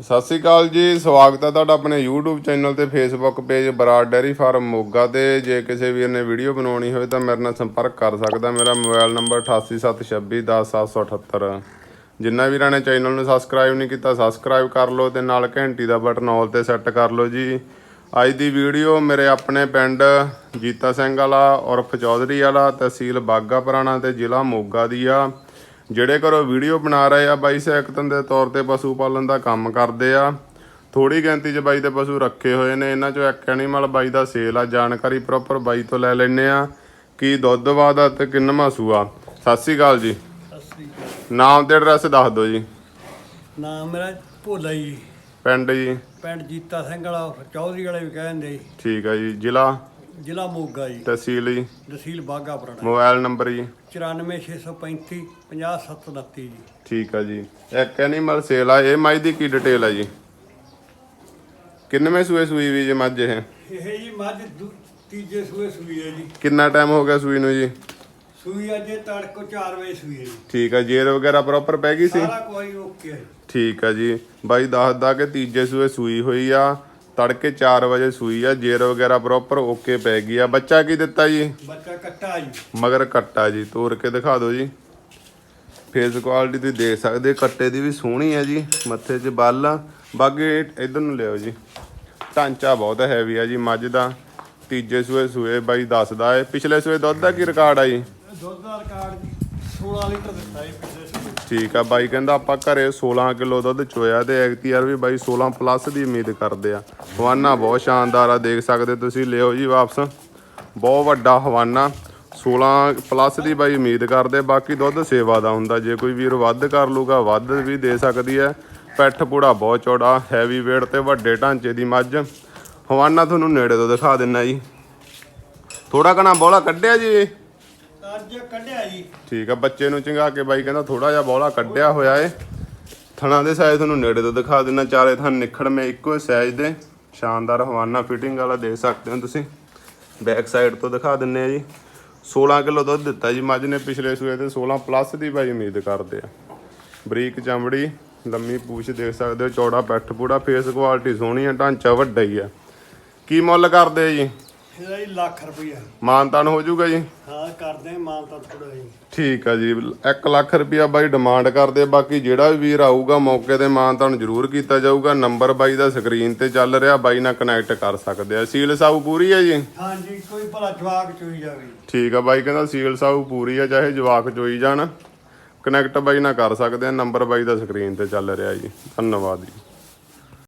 ਸਤਿ ਸ੍ਰੀ ਅਕਾਲ ਜੀ, ਸਵਾਗਤ ਹੈ ਤੁਹਾਡਾ ਆਪਣੇ YouTube ਚੈਨਲ ਤੇ Facebook page Brar dairy farm Moga ਤੇ। ਜੇ ਕਿਸੇ ਵੀਰ ਨੇ ਵੀਡੀਓ ਬਣਾਉਣੀ ਹੋਵੇ ਤਾਂ ਮੇਰੇ ਨਾਲ ਸੰਪਰਕ ਕਰ ਸਕਦਾ। ਮੇਰਾ ਮੋਬਾਈਲ ਨੰਬਰ 8876210778 ਜਿੰਨਾ ਵੀਰਾਂ ਨੇ ਚੈਨਲ ਨੂੰ ਸਬਸਕ੍ਰਾਈਬ ਨਹੀਂ ਕੀਤਾ ਸਬਸਕ੍ਰਾਈਬ ਕਰ ਲਓ ਤੇ ਨਾਲ ਘੰਟੀ ਦਾ ਬਟਨ ਆਲ ਤੇ ਸੈੱਟ ਕਰ ਲਓ ਜੀ। ਅੱਜ ਦੀ ਵੀਡੀਓ ਮੇਰੇ ਆਪਣੇ ਪਿੰਡ ਜੀਤਾ ਸਿੰਘ ਵਾਲਾ, ਉਰਫ ਚੌਧਰੀ ਵਾਲਾ, ਤਹਿਸੀਲ ਬਾਗਾ ਪੁਰਾਣਾ ਤੇ ਜ਼ਿਲ੍ਹਾ ਮੋਗਾ ਦੀ ਆ। ਜਿਹੜੇ ਘਰੋਂ ਵੀਡੀਓ ਬਣਾ ਰਹੇ ਆ ਬਾਈ ਸੈਕਤਨ ਦੇ ਤੌਰ ਤੇ ਪਸ਼ੂ ਪਾਲਣ ਦਾ ਕੰਮ ਕਰਦੇ ਆ। ਥੋੜੀ ਗਿਣਤੀ 'ਚ ਬਾਈ ਦੇ ਪਸ਼ੂ ਰੱਖੇ ਹੋਏ ਨੇ ਇਹਨਾਂ 'ਚੋਂ ਇੱਕ ਐਨੀਮਲ ਬਾਈ ਦਾ ਸੇਲ ਆ ਜਾਣਕਾਰੀ ਪ੍ਰੋਪਰ ਬਾਈ ਤੋਂ ਲੈ ਲੈਣੇ ਆ। ਕੀ ਦੁੱਧ ਵਾਦਾ ਤੇ ਕਿੰਨਵਾਂ ਸੂਆ ਸਤਿ ਸ੍ਰੀ ਅਕਾਲ ਜੀ। ਨਾਮ ਤੇ ਐਡਰੈਸ ਦੱਸ ਦਿਓ ਜੀ। ਨਾਮ ਮੇਰਾ ਭੋਲਾ ਜੀ। ਪਿੰਡ ਜੀ। ਪਿੰਡ ਜੀਤਾ ਸਿੰਘ ਵਾਲਾ ਚੌਧਰੀ ਵਾਲੇ ਵੀ ਕਹਿੰਦੇ। ਠੀਕ ਆ ਜੀ ਜ਼ਿਲ੍ਹਾ? ਜ਼ਿਲ੍ਹਾ ਮੋਗਾ ਜੀ। ਤਹਿਸੀਲ ਜੀ। ਤਹਿਸੀਲ ਬਾਗਾ ਪੁਰਾਣਾ। ਮੋਬਾਈਲ ਨੰਬਰ ਜੀ। 94635 50729 ਜੀ। ਠੀਕ ਆ ਜੀ। ਇੱਕ ਐਨੀਮਲ ਸੇਲ ਆ ਇਹ ਮੱਝ ਦੀ ਕੀ ਡਿਟੇਲ ਆ ਜੀ? ਕਿੰਨਵੇਂ ਸੂਏ ਸੂਈ ਵੀ ਜੀ ਮੱਝ ਇਹ? ਇਹ ਜੀ ਮੱਝ ਦੂ- ਤੀਜੇ ਸੂਏ ਸੂਈ ਹੈ ਜੀ। ਕਿੰਨਾ ਟਾਈਮ ਹੋ ਗਿਆ ਸੂਈ ਨੂੰ ਜੀ? ਸੂਈ ਅਜੇ ਤੜਕੋ 4 ਵਜੇ ਸੂਈ ਹੈ ਜੀ। ਠੀਕ ਆ ਜੇਰ ਵਗੈਰਾ ਪ੍ਰੋਪਰ ਪੈ ਗਈ ਸੀ? ਸਾਰਾ ਕੋਈ ਓਕੇ ਹੈ ਠੀਕ ਆ ਜੀ। ਬਾਈ ਦੱਸਦਾ ਕਿ ਤੀਜੇ ਸੂਏ ਸੂਈ ਹੋਈ ਆ। ਤੜਕੇ 4 ਵਜੇ ਸੂਈ ਆ ਜੇਰ ਵਗੈਰਾ ਪ੍ਰੋਪਰ ਓਕੇ ਪੈ ਗਈ ਆ। ਬੱਚਾ ਕੀ ਦਿੱਤਾ ਜੀ? ਬੱਚਾ ਕੱਟਾ ਜੀ। ਮਗਰ ਕੱਟਾ ਜੀ। ਤੋੜ ਕੇ ਦਿਖਾ ਦਿਓ ਜੀ। ਫੇਸ ਕੁਆਲਿਟੀ ਤੁਸੀਂ ਦੇਖ ਸਕਦੇ ਕੱਟੇ ਦੀ ਵੀ ਸੋਹਣੀ ਆ ਜੀ ਮੱਥੇ 'ਚ ਬੱਲ ਆ। ਬਾਕੀ ਇਧਰ ਨੂੰ ਲਿਓ ਜੀ। ਢਾਂਚਾ ਬਹੁਤ ਹੈਵੀ ਆ ਜੀ ਮੱਝ ਦਾ। ਤੀਜੇ ਸੂਏ ਸੂਏ ਬਾਈ ਦੱਸਦਾ ਏ। ਪਿਛਲੇ ਸੂਏ ਦੁੱਧ ਦਾ ਕੀ ਰਿਕਾਰਡ ਆ ਜੀ? ਦੁੱਧ ਦਾ ਰਿਕਾਰਡ ਜੀ 16 ਲੀਟਰ ਦਿੱਤਾ ਜੀ ਪਿਛਲੇ ਠੀਕ ਆ ਬਾਈ, ਕਹਿੰਦਾ ਆਪਾਂ ਘਰੇ 16 ਕਿਲੋ ਦੁੱਧ ਚੋਇਆ ਤੇ ਐਗਤੀ ਯਾਰ ਵੀ ਬਾਈ 16 ਪਲੱਸ ਦੀ ਉਮੀਦ ਕਰਦੇ ਆ। ਹਵਾਨਾ ਬਹੁਤ ਸ਼ਾਨਦਾਰ ਆ, ਦੇਖ ਸਕਦੇ ਤੁਸੀਂ, ਲਿਓ ਜੀ ਵਾਪਸ। ਬਹੁਤ ਵੱਡਾ ਹਵਾਨਾ 16 ਪਲੱਸ ਦੀ ਬਾਈ ਉਮੀਦ ਕਰਦੇ, ਬਾਕੀ ਦੁੱਧ ਸੇਵਾ ਦਾ ਹੁੰਦਾ, ਜੇ ਕੋਈ ਵੀਰ ਵੱਧ ਕਰ ਲੂਗਾ, ਵੱਧ ਵੀ ਦੇ ਸਕਦੀ ਹੈ। ਪੈਠ ਪੂੜਾ ਬਹੁਤ ਚੌੜਾ ਹੈਵੀ weight ਤੇ ਵੱਡੇ ਢਾਂਚੇ ਦੀ ਮੱਝ। ਹਵਾਨਾ ਤੁਹਾਨੂੰ ਨੇੜੇ ਤੋਂ ਦਿਖਾ ਦਿੰਨਾ ਜੀ। ਥੋੜਾ ਕਣਾ ਬੋਲਾ, ਕੱਢਿਆ ਜੀ। ਅੱਜ ਕੱਢਿਆ ਜੀ। ਠੀਕ ਆ, ਬੱਚੇ ਨੂੰ ਚੰਗਾ ਕੇ ਬਾਈ ਕਹਿੰਦਾ ਥੋੜਾ ਜਿਹਾ ਬੋਲਾ ਕੱਢਿਆ ਹੋਇਆ ਏ। ਥਣਾ ਦੇ ਸਾਈਜ਼ ਤੁਹਾਨੂੰ ਨੇੜੇ ਤੋਂ ਦਿਖਾ ਦਿੰਨਾ ਚਾਰੇ ਥਣ ਨਿਖੜਵੇਂ ਇੱਕੋ ਸਾਈਜ਼ ਦੇ। ਸ਼ਾਨਦਾਰ ਹਵਾਨਾ ਫਿਟਿੰਗ ਵਾਲਾ ਦੇ ਸਕਦੇ ਹੋ ਤੁਸੀਂ। ਬੈਕ ਸਾਈਡ ਤੋਂ ਦਿਖਾ ਦਿੰਨੇ ਆ ਜੀ। 16 ਕਿਲੋ ਦੁੱਧ ਦਿੱਤਾ ਜੀ ਮੱਝ ਨੇ ਪਿਛਲੇ ਸੂਏ ਤੇ 16 ਪਲੱਸ ਦੀ ਬਾਈ ਉਮੀਦ ਕਰਦੇ ਆ। ਬਰੀਕ ਚਮੜੀ, ਲੰਮੀ ਪੂਛ ਦੇਖ ਸਕਦੇ ਹੋ, ਚੌੜਾ ਪੈਠ ਪੂੜਾ ਫੇਸ ਕੁਆਲਿਟੀ ਸੋਹਣੀ ਆ, ਢਾਂਚਾ ਵੱਡਾ ਹੀ ਆ। ਕੀ ਮੁੱਲ ਕਰਦੇ ਜੀ? ਇਹਦਾ ਜੀ ਲੱਖ ਰੁਪਈਆ। ਮਾਨਤਾਨ ਹੋ ਜਾਊਗਾ ਜੀ। ਹਾਂ ਕਰਦੇ ਤਾਂ ਥੋੜਾ ਜੀ ਠੀਕ ਆ ਜੀ 1 ਲੱਖ ਰੁਪਿਆ ਬਾਈ ਡਿਮਾਂਡ ਕਰਦੇ ਆ। ਬਾਕੀ ਜਿਹੜਾ ਵੀ ਵੀਰ ਆਊਗਾ ਮੌਕੇ ਤੇ ਮਾਨ ਤੁਹਾਨੂੰ ਜ਼ਰੂਰ ਕੀਤਾ ਜਾਊਗਾ। ਨੰਬਰ ਬਾਈ ਦਾ ਸਕਰੀਨ ਤੇ ਚੱਲ ਰਿਹਾ ਬਾਈ ਨਾਲ ਕਨੈਕਟ ਕਰ ਸਕਦੇ ਆ। ਸੀਲ ਸਾਊ ਪੂਰੀ ਆ ਜੀ? ਹਾਂਜੀ ਕੋਈ ਭਲਾ ਜਵਾਕ ਚੋਈ ਜਾਵੇ। ਠੀਕ ਆ ਬਾਈ ਕਹਿੰਦਾ ਸੀਲ ਸਾਊ ਪੂਰੀ ਆ ਚਾਹੇ ਜਵਾਕ ਚੋਈ ਜਾਣ। ਕਨੈਕਟ ਬਾਈ ਨਾਲ ਕਰ ਸਕਦੇ ਆ ਨੰਬਰ ਬਾਈ ਦਾ ਸਕਰੀਨ ਤੇ ਚੱਲ ਰਿਹਾ ਜੀ। ਧੰਨਵਾਦ ਜੀ।